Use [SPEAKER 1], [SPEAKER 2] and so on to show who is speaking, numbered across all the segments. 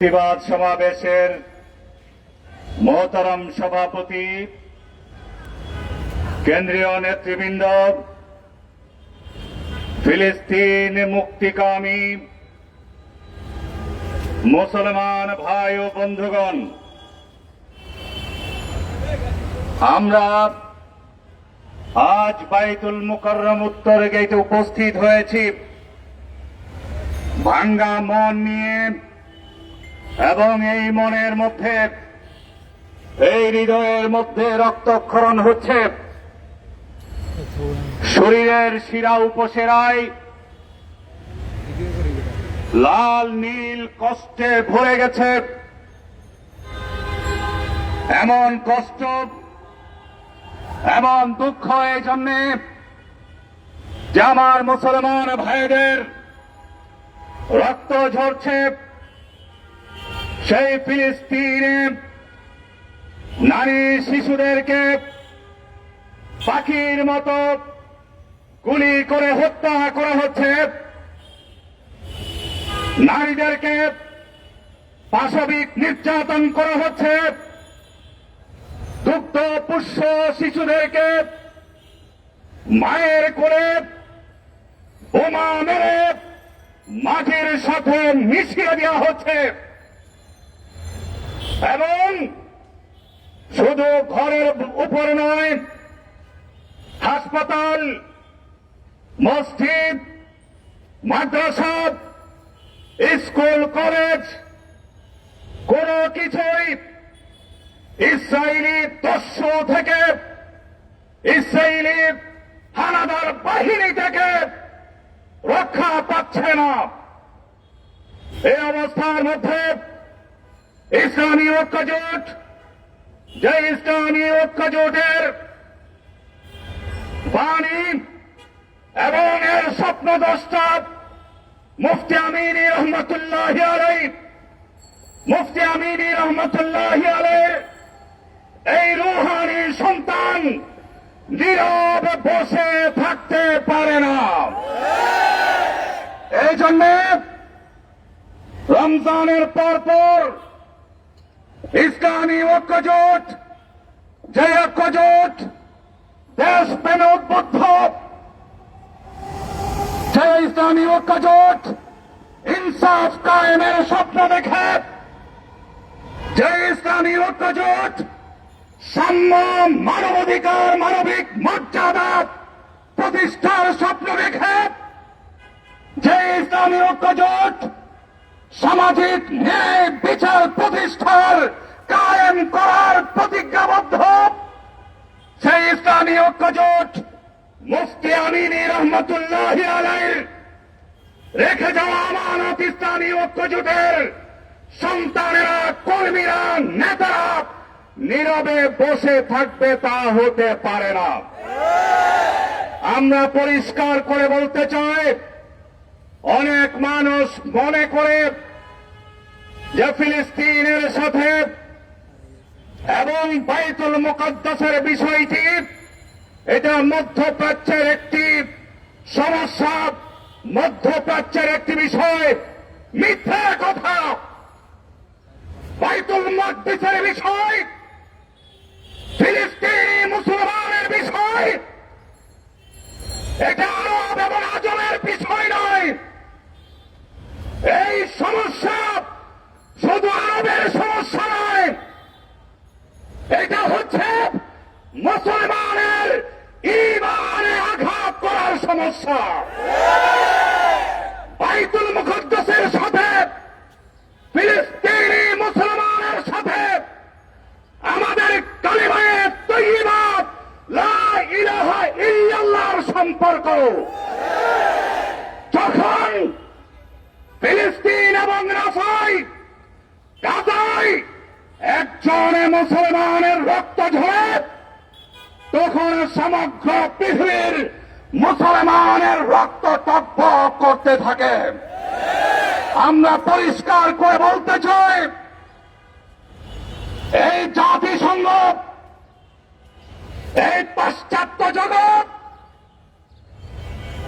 [SPEAKER 1] প্রতিবাদ সমাবেশের মহতারাম সভাপতি, কেন্দ্রীয় নেতৃবৃন্দ, ফিলিস্তিন মুক্তিকামী মুসলমান ভাই ও বন্ধুগণ, আমরা আজ বাইতুল মুকররম উত্তর গেটে উপস্থিত হয়েছি। ভাঙ্গা মন নিয়ে এবং এই মনের মধ্যে, এই হৃদয়ের মধ্যে রক্তক্ষরণ হচ্ছে। শরীরের শিরা উপসেরায় লাল, নীল, কষ্টে ভরে গেছে। এমন কষ্ট, এমন দুঃখ এই জন্যে যে আমার মুসলমান ভাইদের রক্ত ঝরছে। সেই ফিলিস্তিনে নারী শিশুদেরকে পাখির মতো গুলি করে হত্যা করা হচ্ছে। নারীদেরকে পাশবিক নির্যাতন করা হচ্ছে। দুগ্ধ পুষ্য শিশুদেরকে মায়ের কোলে বোমা মেরে মাটির সাথে মিশিয়ে দেওয়া হচ্ছে। এবং শুধু ঘরের উপর নয়, হাসপাতাল, মসজিদ, মাদ্রাসা, স্কুল, কলেজ, কোন কিছুই ইসরায়েলি দস্যু থেকে ইসরায়েলি হানাদার বাহিনী থেকে রক্ষা পাচ্ছে না। এই অবস্থার মধ্যে ইসলামী ঐক্য জোট যে ইসলামী ঐক্য জোটের বাণী এবং এর স্বপ্ন দশটা মুফতি আমিনী রহমতুল্লাহ আলাই, মুফতি আমিনী রহমতুল্লাহ আলের এই রুহানি সন্তান নীরব বসে থাকতে পারে না। এই জন্যে রমজানের পর পর ইসলামী ঐক্য জোট যে ঐক্য জোট দেশ প্রেমে উদ্বুদ্ধ। যে ইসলামী ঐক্য জোট ইনসাফ কায়েমের স্বপ্ন দেখে। যে ইসলামী ঐক্য জোট সাম্য, মানবাধিকার, মানবিক মর্যাদা প্রতিষ্ঠার স্বপ্ন দেখে। যে ইসলামী ঐক্য জোট সামাজিক ন্যায় বিচার প্রতিষ্ঠার কায়েম করার প্রতিজ্ঞাবদ্ধ। সেই ইসলামী ঐক্য জোট মুফতি আমিনী রহমতুল্লাহ আলাইর রেখে যাওয়া আমানত ইসলামী ঐক্য জোটের সন্তানেরা, কর্মীরা, নেতারা নীরবে বসে থাকবে তা হতে পারে না। আমরা পরিষ্কার করে বলতে চাই, অনেক মানুষ মনে করে যে ফিলিস্তিনের সাথে এবং বাইতুল মুকদ্দাসের বিষয়টি, এটা মধ্যপ্রাচ্যের একটি সমস্যা, মধ্যপ্রাচ্যের একটি বিষয়, মিথ্যা কথা। বাইতুল মকদ্দাসের বিষয়, ফিলিস্তিনি মুসলমানের বিষয়, এটা আরব এবং আজমের বিষয় নয়। এই সমস্যা শুধু আরবের সমস্যা নয়, এটা হচ্ছে মুসলমানের ইমানে আঘাত করার সমস্যা। বাইতুল মুকদ্দাসের সাথে, ফিলিস্তিনি মুসলমানের সাথে, আমাদের কালিমায়ে তৈবা লা সম্পর্ক। যখন ফিলিস্তিন এবং রাফাই গাজায় একজনে মুসলমানের রক্ত ঝরে, তখন সমগ্র পৃথিবীর মুসলমানের রক্ত টপ্প করতে থাকে। আমরা পরিষ্কার করে বলতে চাই, এই জাতিসংঘ, এই পাশ্চাত্য জগৎ,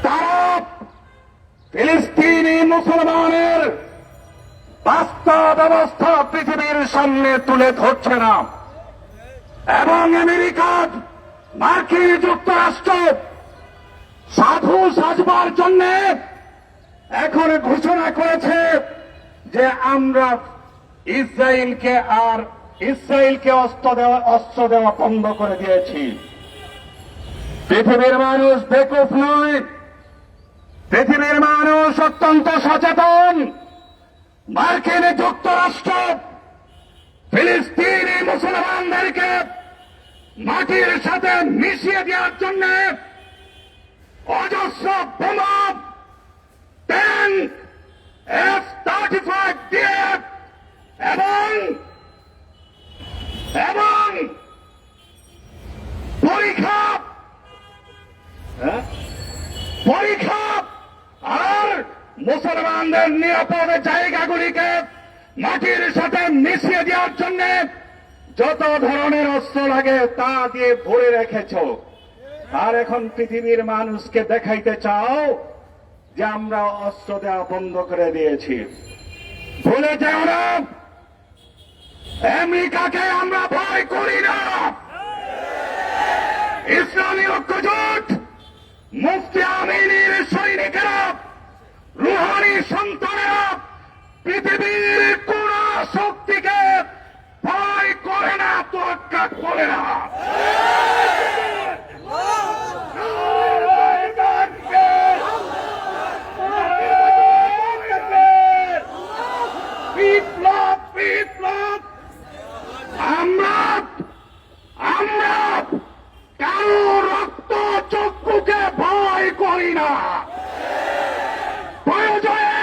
[SPEAKER 1] তারা ফিলিস্তিনি মুসলমানের বাস্তব অবস্থা পৃথিবীর সামনে তুলে ধরছে না। এবং আমেরিকার মার্কিন যুক্তরাষ্ট্র সাধু সাজবার জন্য এখন ঘোষণা করেছে যে আমরা ইসরায়েলকে আর ইসরায়েলকে অস্ত্র দেওয়া অস্ত্র দেওয়া বন্ধ করে দিয়েছি। পৃথিবীর মানুষ বেকুফ নয়। পৃথিবীর মানুষ অত্যন্ত সচেতন। মার্কিন যুক্তরাষ্ট্র, ফিলিস্তিনি মুসলমানদেরকে মাটির সাথে মিশিয়ে দেওয়ার জন্য অজস্র বোমা tank F thirty five DF এবং এবং পরীক্ষা হ্যাঁ? পরীক্ষা আর মুসলমানদের নিরাপদ জায়গাগুলিকে মাটির সাথে মিশিয়ে দেওয়ার জন্য যত ধরনের অস্ত্র লাগে তা দিয়ে ভরে রেখেছ। আর এখন পৃথিবীর মানুষকে দেখাইতে চাও যে আমরা অস্ত্র দেওয়া বন্ধ করে দিয়েছি। ভুলে যাও না। আমেরিকাকে আমরা ভয় করি না। ইসলামী ঐক্যজোট মুফতি আমিনের সৈনিকেরা রুহানি সন্তানেরা পৃথিবীর কোন শক্তিকে ভয় করে না তোয়াক্কা করে না বিপ্লব বিপ্লব আমরা আমরা কারও রক্ত চক্ষুকে ভয় করি না প্রয়োজনে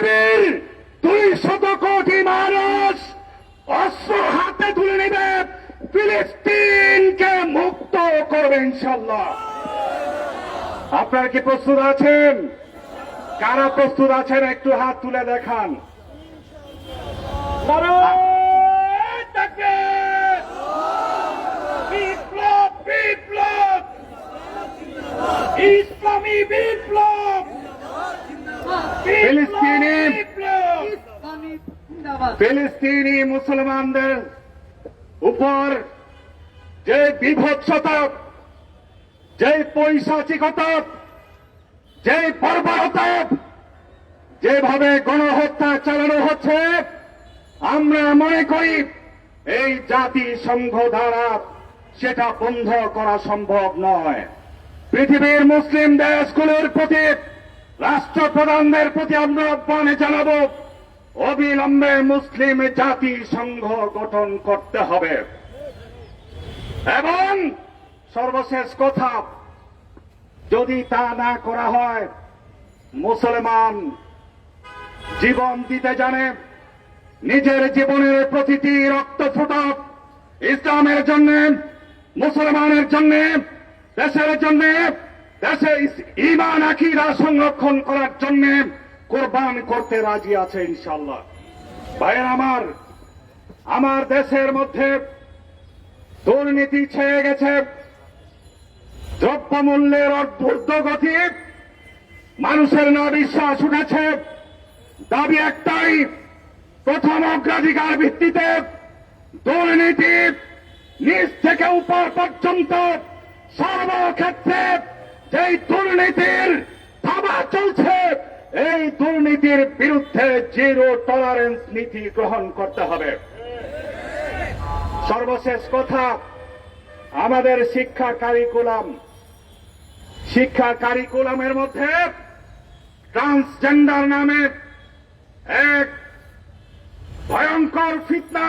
[SPEAKER 1] পৃথিবীর দুই শত কোটি মানুষ অস্ত্র হাতে তুলে নেবে। ফিলিস্তিনকে মুক্ত করবে ইনশাল্লাহ আপনারা কি প্রস্তুত আছেন? কারা প্রস্তুত আছেন একটু হাত তুলে দেখান। বিপ্লব বিপ্লব। ইসলামী বিপ্লব। ফিলিস্তিনি মুসলমানদের উপর যে বিভৎসতা যে পৈশাচিকতা যে বর্বরতা যেভাবে গণহত্যা চালানো হচ্ছে আমরা মনে করি এই জাতি সংঘ দ্বারা সেটা বন্ধ করা সম্ভব নয়। পৃথিবীর মুসলিম দেশগুলোর প্রতি রাষ্ট্রপ্রধানদের প্রতি আমরা আহ্বানে জানাব, অবিলম্বে মুসলিম জাতি সংঘ গঠন করতে হবে। এবং সর্বশেষ কথা, যদি তা না করা হয়, মুসলমান জীবন দিতে জানে, নিজের জীবনের প্রতিটি রক্ত ফোটা ইসলামের জন্য, মুসলমানের জন্য, দেশের জন্য দেশে ইমান আকিরা সংরক্ষণ করার জন্য কোরবান করতে রাজি আছে ইনশাল্লাহ ভাইয়ের আমার আমার দেশের মধ্যে দুর্নীতি ছেয়ে গেছে, দ্রব্যমূল্যের ঊর্ধ্বগতি, মানুষের না বিশ্বাস উঠেছে। দাবি একটাই, প্রথম অগ্রাধিকার ভিত্তিতে দুর্নীতি নিচ থেকে উপর পর্যন্ত সর্বক্ষেত্রে যেই দুর্নীতির থাবা চলছে। এই দুর্নীতির বিরুদ্ধে জিরো টলারেন্স নীতি গ্রহণ করতে হবে। সর্বশেষ কথা, আমাদের শিক্ষা কারিকুলাম শিক্ষা কারিকুলামের মধ্যে ট্রান্সজেন্ডার নামে এক ভয়ঙ্কর ফিতনা,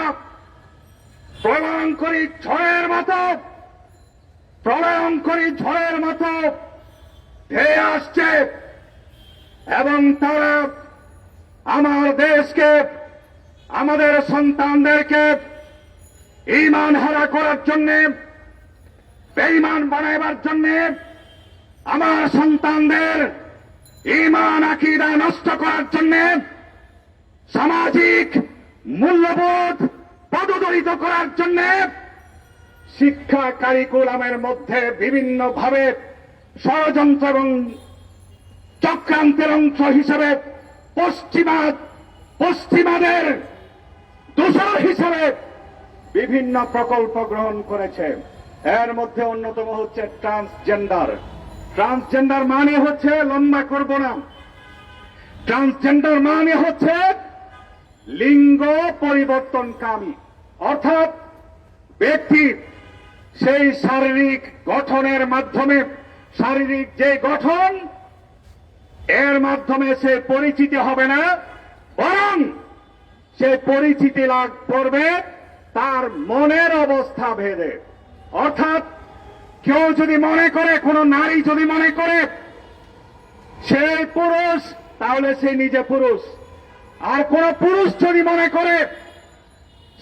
[SPEAKER 1] প্রলয়ঙ্করী ঝড়ের মতো, প্রলয়ঙ্করী ঝড়ের মতো ধেয়ে আসছে। এবং তারা আমার দেশকে, আমাদের সন্তানদেরকে ইমান হারা করার জন্যে বেইমান বানাইবার জন্যে আমার সন্তানদের ইমান আকিদা নষ্ট করার জন্যে সামাজিক মূল্যবোধ পদদলিত করার জন্য শিক্ষা কারিকুলামের মধ্যে বিভিন্নভাবে ষড়যন্ত্র এবং চক্রান্তের অংশ হিসেবে পশ্চিমা পশ্চিমাদের দূষণ হিসেবে বিভিন্ন প্রকল্প গ্রহণ করেছে। এর মধ্যে অন্যতম হচ্ছে ট্রান্সজেন্ডার। ট্রান্সজেন্ডার মানে হচ্ছে লম্বা করব না। ট্রান্সজেন্ডার মানে হচ্ছে লিঙ্গ পরিবর্তনকামী, অর্থাৎ ব্যক্তি সেই শারীরিক গঠনের মাধ্যমে শারীরিক যে গঠন, এর মাধ্যমে সে পরিচিতি হবে না, বরং সে পরিচিতি লাভ করবে তার মনের অবস্থা ভেদে। অর্থাৎ কেউ যদি মনে করে, কোন নারী যদি মনে করে, সে পুরুষ, তাহলে সে নিজে পুরুষ। আর কোন পুরুষ যদি মনে করে,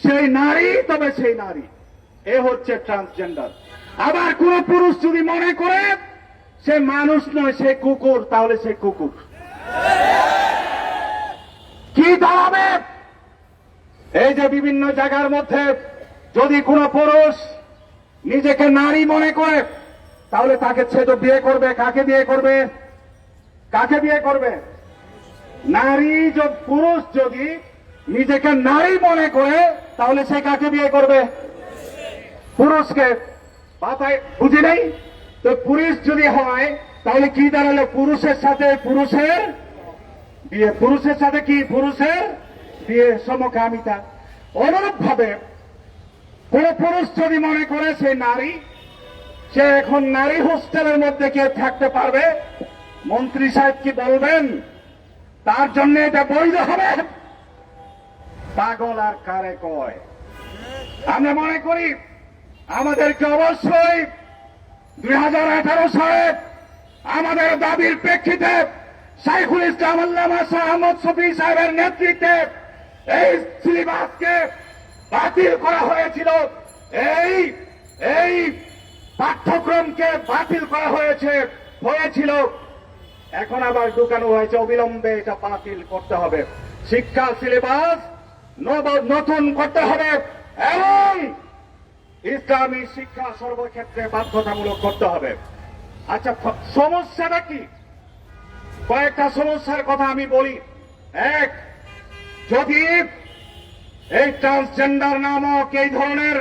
[SPEAKER 1] সেই নারী, তবে সেই নারী। এ হচ্ছে ট্রান্সজেন্ডার। আবার কোন পুরুষ যদি মনে করে সে মানুষ নয়, সে কুকুর। তাহলে সে কুকুর। কি দাঁড়াবে? এই যে বিভিন্ন জায়গার মধ্যে যদি কোন পুরুষ নিজেকে নারী মনে করে, তাহলে তাকে ছেদ বিয়ে করবে। কাকে বিয়ে করবে? কাকে বিয়ে করবে? নারী পুরুষ যদি নিজেকে নারী মনে করে, তাহলে সে কাকে বিয়ে করবে? পুরুষকে। মাথায় বুঝি নেই? তো পুরুষ যদি হয়, তাহলে কি দাঁড়াল? পুরুষের সাথে পুরুষের বিয়ে। পুরুষের সাথে কি? পুরুষের বিয়ে। সমকামিতা। অনুরূপ ভাবে কোন পুরুষ যদি মনে করে সে নারী, সে এখন নারী হোস্টেলের মধ্যে কে থাকতে পারবে? মন্ত্রী সাহেব কি বলবেন? তার জন্য এটা বৈধ হবে? পাগল আর কারে কয়? আমরা মনে করি, আমাদেরকে অবশ্যই দুই হাজার আঠারো সালে আমাদের দাবির প্রেক্ষিতে শাইখুল ইসলাম আল্লামা শাহ আহমদ শফি সাহেবের নেতৃত্বে এই সিলেবাসকে বাতিল করা হয়েছিল। এই এই পাঠ্যক্রমকে বাতিল করা হয়েছে, হয়েছিল। এখন আবার ঢুকানো হয়েছে, অবিলম্বে এটা বাতিল করতে হবে। শিক্ষা সিলেবাস নতুন করতে হবে এবং ইসলামী শিক্ষা সর্বক্ষেত্রে বাধ্যতামূলক করতে হবে। আচ্ছা সমস্যাটা কি? কয়েকটা সমস্যার কথা আমি বলি। এক, যদি এই ট্রান্সজেন্ডার নামক এই ধরনের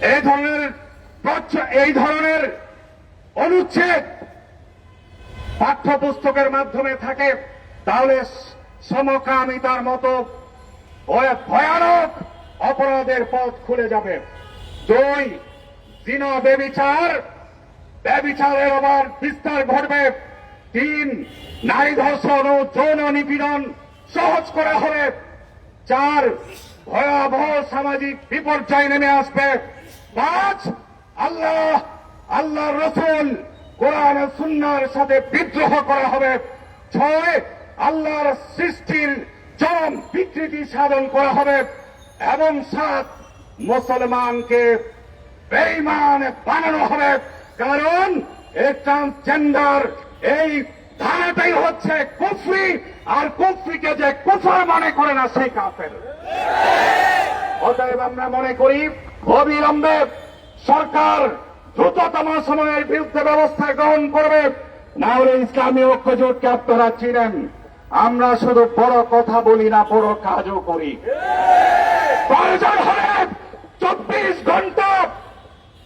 [SPEAKER 1] এই ধরনের এই ধরনের অনুচ্ছেদ পাঠ্যপুস্তকের মাধ্যমে থাকে, তাহলে সমকামিতার মতো ভয়- ভয়ানক অপরাধের পথ খুলে যাবে। দুই দিন বেবিচার। ব্যবিচারের আবার বিস্তার ঘটবে। তিন, নারী ধর্ষণ ও যৌন নিপীড়ন সহজ করা হবে। চার, ভয়াবহ সামাজিক বিপর্যয় নেমে আসবে। পাঁচ, আল্লাহ আল্লাহ রসুল কোরআন সুন্নার সাথে বিদ্রোহ করা হবে। ছয়, আল্লাহর সৃষ্টির চরম বিকৃতি সাধন করা হবে। এবং সাত মুসলমানকে বেইমান বানানো হবে। কারণ এই ট্রান্সজেন্ডার এই ধারাটাই হচ্ছে কুফরি, আর কুফরিকে যে কুফর মনে করে না, সেই কাফের। অতএব আমরা মনে করি, অবিলম্বে সরকার দ্রুততম সময়ের বিরুদ্ধে ব্যবস্থা গ্রহণ করবে। না হলে ইসলামী ঐক্যজোটকে আপনারা চিনেন। আমরা শুধু বড় কথা বলি না, বড় কাজও করি। প্রয়োজন হলে চব্বিশ ঘণ্টা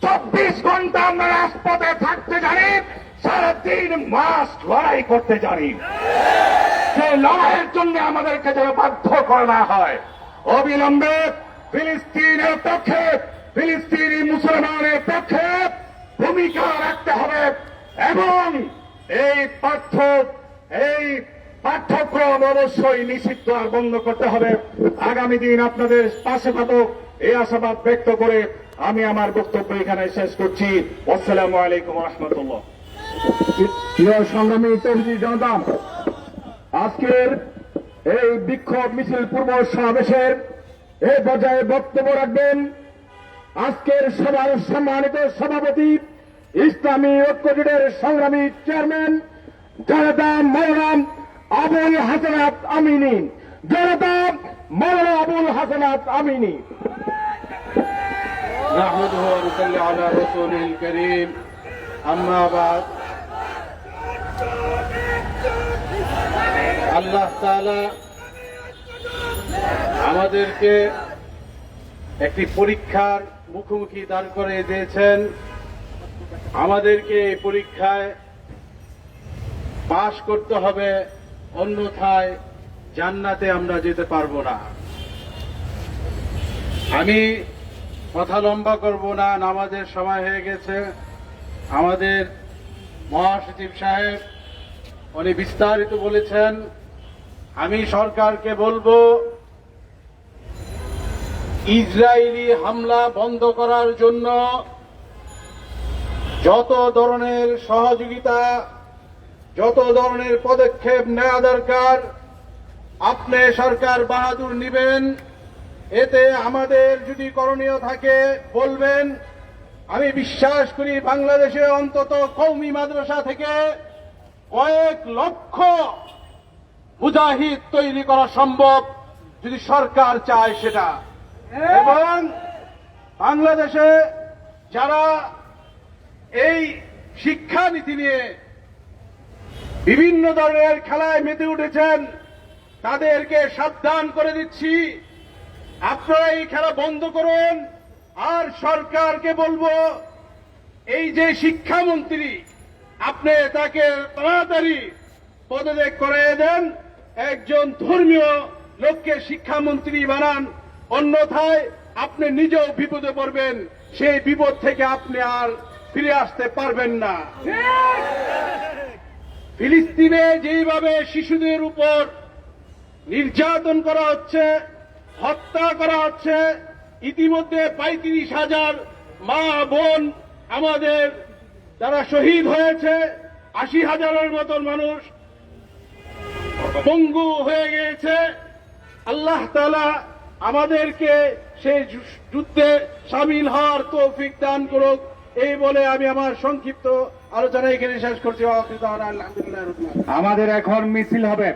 [SPEAKER 1] চব্বিশ ঘণ্টা আমরা রাজপথে থাকতে জানি, সারাদিন মাস লড়াই করতে জানি। সেই লড়াইয়ের জন্য আমাদেরকে যেন বাধ্য করা হয়। অবিলম্বে ফিলিস্তিনের পক্ষে, ফিলিস্তিনি মুসলমানের পক্ষে ভূমিকা রাখতে হবে এবং এই পাঠ্য, এই পাঠ্যক্রম অবশ্যই নিষিদ্ধ আর বন্ধ করতে হবে। আগামী দিন আপনাদের পাশে পাবো এই আশাবাদ ব্যক্ত করে আমি আমার বক্তব্য এখানে শেষ করছি। আসসালামু আলাইকুম রহমতুল্লাহ।
[SPEAKER 2] সংগ্রামী তৌহিদি জনতা আজকের এই বিক্ষোভ মিছিল পূর্ব সমাবেশের এই পর্যায়ে বক্তব্য রাখবেন আজকের সভার সম্মানিত সভাপতি, ইসলামী ঐক্যজোটের সংগ্রামী চেয়ারম্যান, জনতা মৌলানা আবুল হাসানাত আমিনী। জনতা মৌলানা আবুল হাসানাত আমিনী
[SPEAKER 3] نحمده ونصلي على رسوله الكريم أما بعد আল্লাহ তাআলা আমাদেরকে একটি পরীক্ষার মুখোমুখি দাঁড় করে দিয়েছেন আমাদেরকে এই পরীক্ষায় পাশ করতে হবে অন্যথায় জান্নাতে আমরা যেতে পারব না। আমি কথা লম্বা করব না, নামাজের সময় হয়ে গেছে। আমাদের মহাসচিব সাহেব, উনি বিস্তারিত বলেছেন। আমি সরকারকে বলব, ইসরায়েলি হামলা বন্ধ করার জন্য যত ধরনের সহযোগিতা, যত ধরনের পদক্ষেপ নেওয়া দরকার আপনি সরকার বাহাদুর নিবেন। এতে আমাদের যদি করণীয় থাকে, বলবেন, আমি বিশ্বাস করি বাংলাদেশে অন্তত কৌমি মাদ্রাসা থেকে কয়েক লক্ষ মুজাহিদ তৈরি করা সম্ভব যদি সরকার চায় সেটা। এবং বাংলাদেশে যারা এই শিক্ষানীতি নিয়ে বিভিন্ন ধরনের খেলায় মেতে উঠেছেন তাদেরকে সাবধান করে দিচ্ছি। আপনারা এই খেলা বন্ধ করুন। আর সরকারকে বলব এই যে শিক্ষামন্ত্রী আপনি তাকে তাড়াতাড়ি পদত্যাগ করে দেন। একজন ধর্মীয় লোককে শিক্ষামন্ত্রী বানান। অন্যথায় আপনি নিজেও বিপদে পড়বেন। সেই বিপদ থেকে আপনি আর ফিরে আসতে পারবেন না। ফিলিস্তিনে যেইভাবে শিশুদের উপর নির্যাতন করা হচ্ছে, হত্যা করা হচ্ছে, ইতিমধ্যে পঁয়ত্রিশ হাজার মা বোন আমাদের যারা শহীদ হয়েছে, আশি হাজারের মতন মানুষ পঙ্গু হয়ে গিয়েছে। আল্লাহ তালা আমাদেরকে সেই যুদ্ধে সামিল হওয়ার তৌফিক দান করুক। এই বলে আমি আমার সংক্ষিপ্ত আলোচনা এখানে শেষ করছি।
[SPEAKER 1] আমাদের এখন মিছিল হবে।